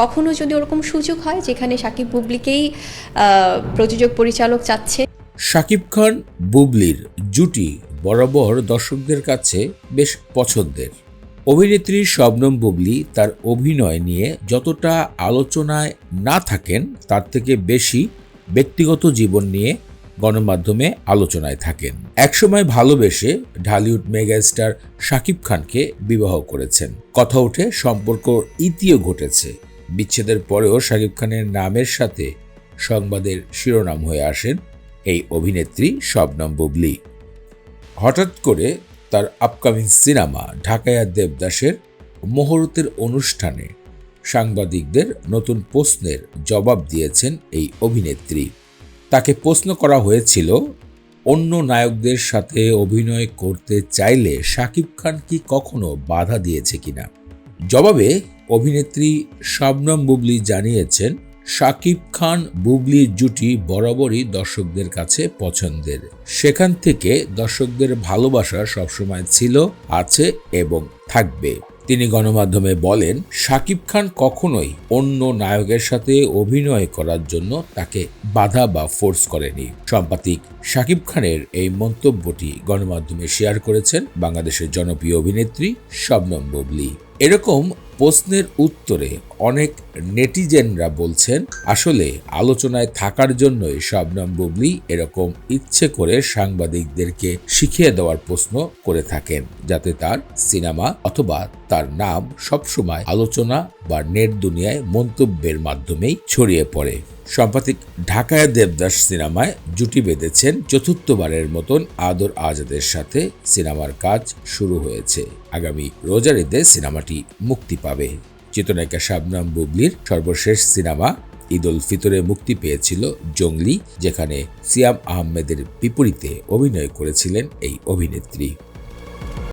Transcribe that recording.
কখনো যদি ওরকম সুযোগ হয় যেখানে সাকিব বুবলিকেই প্রযোজক পরিচালক চাচ্ছে। শাকিব খান বুবলির জুটি বরাবর দর্শকদের কাছে বেশ পছন্দের। অভিনেত্রী শবনম বুবলি তার অভিনয় নিয়ে যতটা আলোচনায় না থাকেন, তার থেকে বেশি ব্যক্তিগত জীবন নিয়ে গণমাধ্যমে আলোচনায় থাকেন। একসময় ভালোবেসে ঢালিউড মেগাস্টার শাকিব খানকে বিবাহ করেছেন। কথা উঠে সম্পর্ক ইতিও ঘটেছে। বিচ্ছেদের পরেও শাকিব খানের নামের সাথে সংবাদের শিরোনাম হয়ে আসেন এই অভিনেত্রী শবনম বুবলি। হঠাৎ করে তার আপকামিং সিনেমা ঢাকায়া দেবদাসের মুহূর্তের অনুষ্ঠানে সাংবাদিকদের নতুন প্রশ্নের জবাব দিয়েছেন এই অভিনেত্রী। তাকে প্রশ্ন করা হয়েছিল, অন্য নায়কদের সাথে অভিনয় করতে চাইলে শাকিব খান কি কখনো বাধা দিয়েছে কিনা? জবাবে অভিনেত্রী শবনম বুবলি জানিয়েছেন, শাকিব খান বুবলির জুটি বরাবরই দর্শকদের কাছে পছন্দের। সেখান থেকে দর্শকদের ভালোবাসা সবসময় ছিল, আছে এবং থাকবে। তিনি গণমাধ্যমে বলেন, শাকিব খান কখনোই অন্য নায়কের সাথে অভিনয় করার জন্য তাকে বাধা বা ফোর্স করেনি। সাম্প্রতিক শাকিব খানের এই মন্তব্যটি গণমাধ্যমে শেয়ার করেছেন বাংলাদেশের জনপ্রিয় অভিনেত্রী শবনম বুবলি। এরকম প্রশ্নের উত্তরে অনেক নেটিজেনরা বলছেন, আসলে আলোচনায় থাকার জন্যই শবনম বুবলি এরকম ইচ্ছে করে সাংবাদিকদেরকে শিখিয়ে দেওয়ার প্রশ্ন করে থাকেন, যাতে তার সিনেমা অথবা তার নাম সবসময় আলোচনা বা নেট দুনিয়ায় মন্তব্যের মাধ্যমেই ছড়িয়ে পড়ে। সাম্প্রতিক ঢাকায় দেবদাস সিনেমায় জুটি বেঁধেছেন চতুর্থবারের মতন আদর আজাদের সাথে সিনেমার কাজ শুরু হয়েছে। আগামী রোজার ঈদে সিনেমাটি মুক্তি পাবে। চিত্রনায়িকা শাবনাম বুবলির সর্বশেষ সিনেমা ঈদ উল ফিতরে মুক্তি পেয়েছিল জঙ্গলি, যেখানে সিয়াম আহমেদের বিপরীতে অভিনয় করেছিলেন এই অভিনেত্রী।